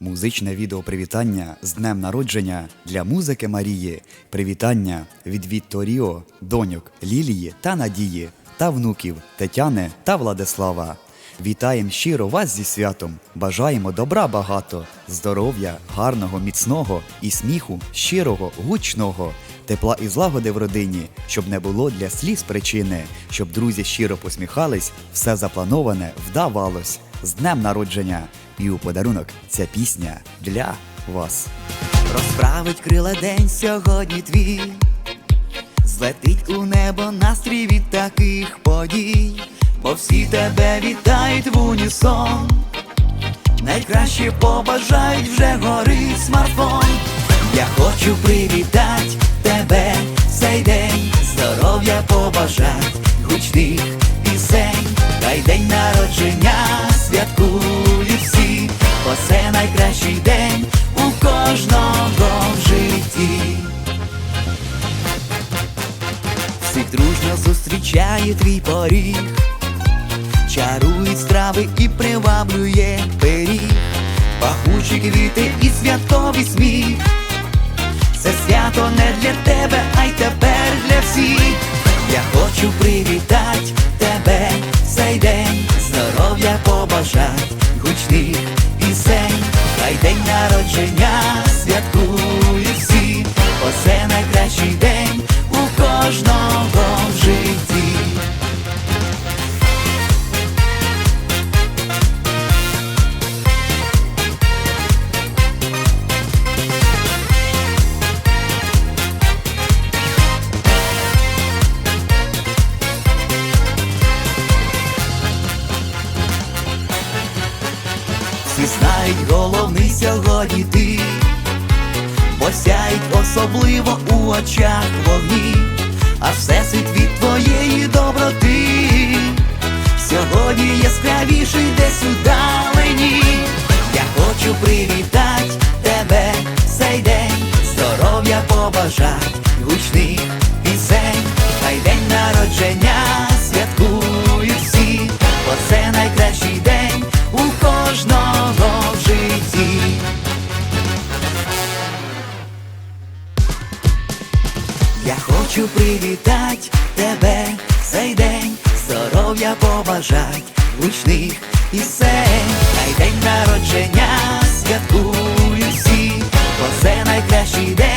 Музичне відео привітання з днем народження для музики Марії. Привітання від Вітторіо, доньок Лілії та Надії та внуків Тетяни та Владислава. Вітаємо щиро вас зі святом. Бажаємо добра багато, здоров'я, гарного, міцного і сміху щирого, гучного, тепла і злагоди в родині, щоб не було для сліз причини, щоб друзі щиро посміхались, все заплановане вдавалось. З днем народження! І у подарунок ця пісня для вас. Розправить крила день сьогодні твій, злетить у небо настрій від таких подій, бо всі тебе вітають в унісон. Найкраще побажають вже горить смартфон. Я хочу привітати тебе цей день, здоров'я побажать, гучних пісень, найкращий день у кожного в житті. Всіх дружньо зустрічає твій поріг, чарують страви і приваблює пиріг, пахучі квіти і святковий сміх. Це свято не для тебе, а й тепер для всіх. Я хочу привітати тебе цей день, здоров'я побажать, гучних Daj daj narodzenia Всі знають головний сьогодні ти, бо сяють особливо у очах вогні, а всесвіт від твоєї доброти. Сьогодні яскравіший десь удалені. Я хочу привітати тебе цей день, здоров'я побажать, гучних пісень, хай день народження святкують всі, бо це найкращий день Я хочу привітать тебе цей день, здоров'я побажать гучних пісень, хай день народження святкую всі, бо це найкращий день.